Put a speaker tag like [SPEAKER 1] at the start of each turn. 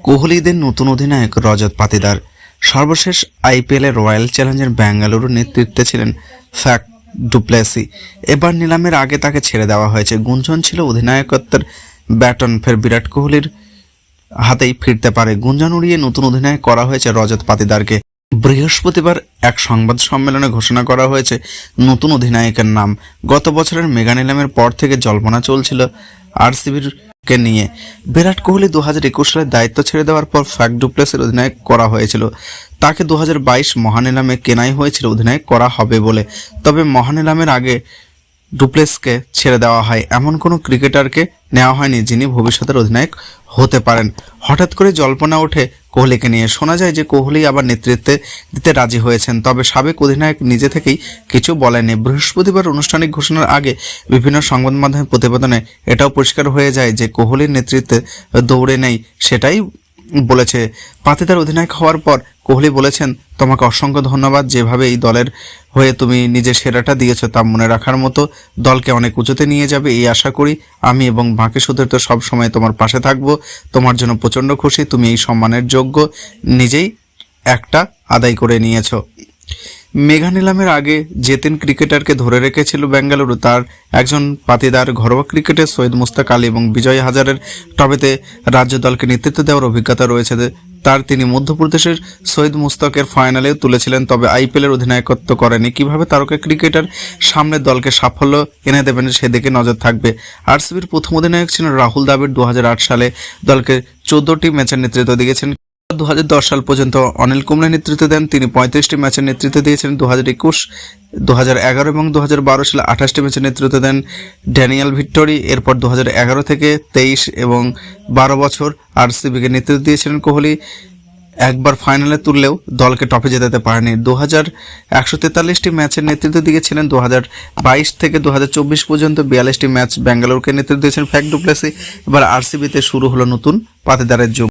[SPEAKER 1] কোহলিদের নতুন অধিনায়ক রজত পাতিদার। সর্বশেষ আইপিএলে রয়্যাল চ্যালেঞ্জার বেঙ্গালুরু নেতৃত্বে ছিলেন ফ্যাক ডুপ্লেসি। এবার নিলামের আগে তাকে ছেড়ে দেওয়া হয়েছে। গুঞ্জন ছিল অধিনায়কত্বের ব্যাটন। ফের বিরাট কোহলির হাতেই ফিরতে পারে। গুঞ্জন উড়িয়ে নতুন অধিনায়ক করা হয়েছে রজত পাতিদারকে। বৃহস্পতিবার এক সংবাদ সম্মেলনে ঘোষণা করা হয়েছে, নতুন অধিনায়কের নাম। গত বছরের মেগা নিলামের পর থেকে জল্পনা চলছিল আরসিবির কে নিয়ে। বিরাট কোহলি দু হাজার একুশ সালে দায়িত্ব ছেড়ে দেওয়ার পর ফ্যাক ডুপ্লেসের অধিনায়ক করা হয়েছিল। তাকে দু হাজার বাইশ মহানিলামে কেনাই হয়েছিল অধিনায়ক করা হবে বলে। তবে মহানিলামের আগে ডুপ্লেসকে ছেড়ে দেওয়া হয়। এমন কোনো ক্রিকেটারকে নেওয়া হয়নি যিনি ভবিষ্যতের অধিনায়ক হতে পারেন। হঠাৎ করে জল্পনা ওঠে কোহলিকে নিয়ে। শোনা যায় যে কোহলি আবার নেতৃত্বে দিতে রাজি হয়েছেন, তবে সাবেক অধিনায়ক নিজে থেকেই কিছু বলেনি বৃহস্পতিবার আনুষ্ঠানিক ঘোষণার আগে বিভিন্ন সংবাদ মাধ্যমের প্রতিবেদনে এটাও পরিষ্কার হয়ে যায় যে কোহলির নেতৃত্বে দৌড়ে নেই, সেটাই বলেছে পাতিদার অধিনায়ক হওয়ার পর কোহলি বলেছেন, তোমাকে অসংখ্য ধন্যবাদ, যেভাবে এই দলের হয়ে তুমি নিজের সেরাটা দিয়েছ তা মনে রাখার মতো দলকে অনেক উঁচুতে নিয়ে যাবে, এই আশা করি আমি এবং বাকি সুদের তো সবসময় তোমার পাশে থাকব। তোমার জন্য প্রচণ্ড খুশি, তুমি এই সম্মানের যোগ্য, নিজেই একটা আদায় করে নিয়েছো। মেঘা নিলামের আগে যে তিন ক্রিকেটারকে ধরে রেখেছিল বেঙ্গালুরু, তার একজন পাতিদার ঘরোয়া ক্রিকেটে সৈয়দ মুস্তাক আলী এবং বিজয় হাজারের টবেতে রাজ্য দলকে নেতৃত্ব দেওয়ার অভিজ্ঞতা রয়েছে। তার তিনি মধ্যপ্রদেশের সৈয়দ মুস্তাকের ফাইনালেও তুলেছিলেন, তবে আইপিএলের অধিনায়কত্ব করেনি। কীভাবে তারকা ক্রিকেটার সামনে দলকে সাফল্য এনে দেবেন সেদিকে নজর থাকবে। আরসিবির প্রথম অধিনায়ক ছিলেন রাহুল দ্রাবিড়। দু হাজার আট সালে দলকে চোদ্দটি ম্যাচের নেতৃত্ব দিয়েছেন। দু হাজার দশ সাল পর্যন্ত অনিল কুম্বলে নেতৃত্ব দেন। তিনি পঁয়ত্রিশটি ম্যাচের নেতৃত্ব দিয়েছেন দু হাজার একুশ দু হাজার এগারো এবং দু হাজার বারো সালে আঠাশটি ম্যাচের নেতৃত্ব দেন ড্যানিয়েল ভিক্টোরি। এরপর দু হাজার এগারো থেকে তেইশ এবং বারো বছর আরসিবিকে নেতৃত্ব দিয়েছিলেন কোহলি। একবার ফাইনালে তুললেও দলকে টপে জেতাতে পারেনি। দু হাজার একশো তেতাল্লিশটি ম্যাচের নেতৃত্ব দিয়েছিলেন। দু হাজার বাইশ থেকে দু হাজার চব্বিশ পর্যন্ত বিয়াল্লিশটি ম্যাচ ব্যাঙ্গালোরকে নেতৃত্ব দিয়েছেন ফ্যাক ডুপ্লেসি। এবার আরসিবিতে শুরু হলো নতুন পাতিদারের যুগ।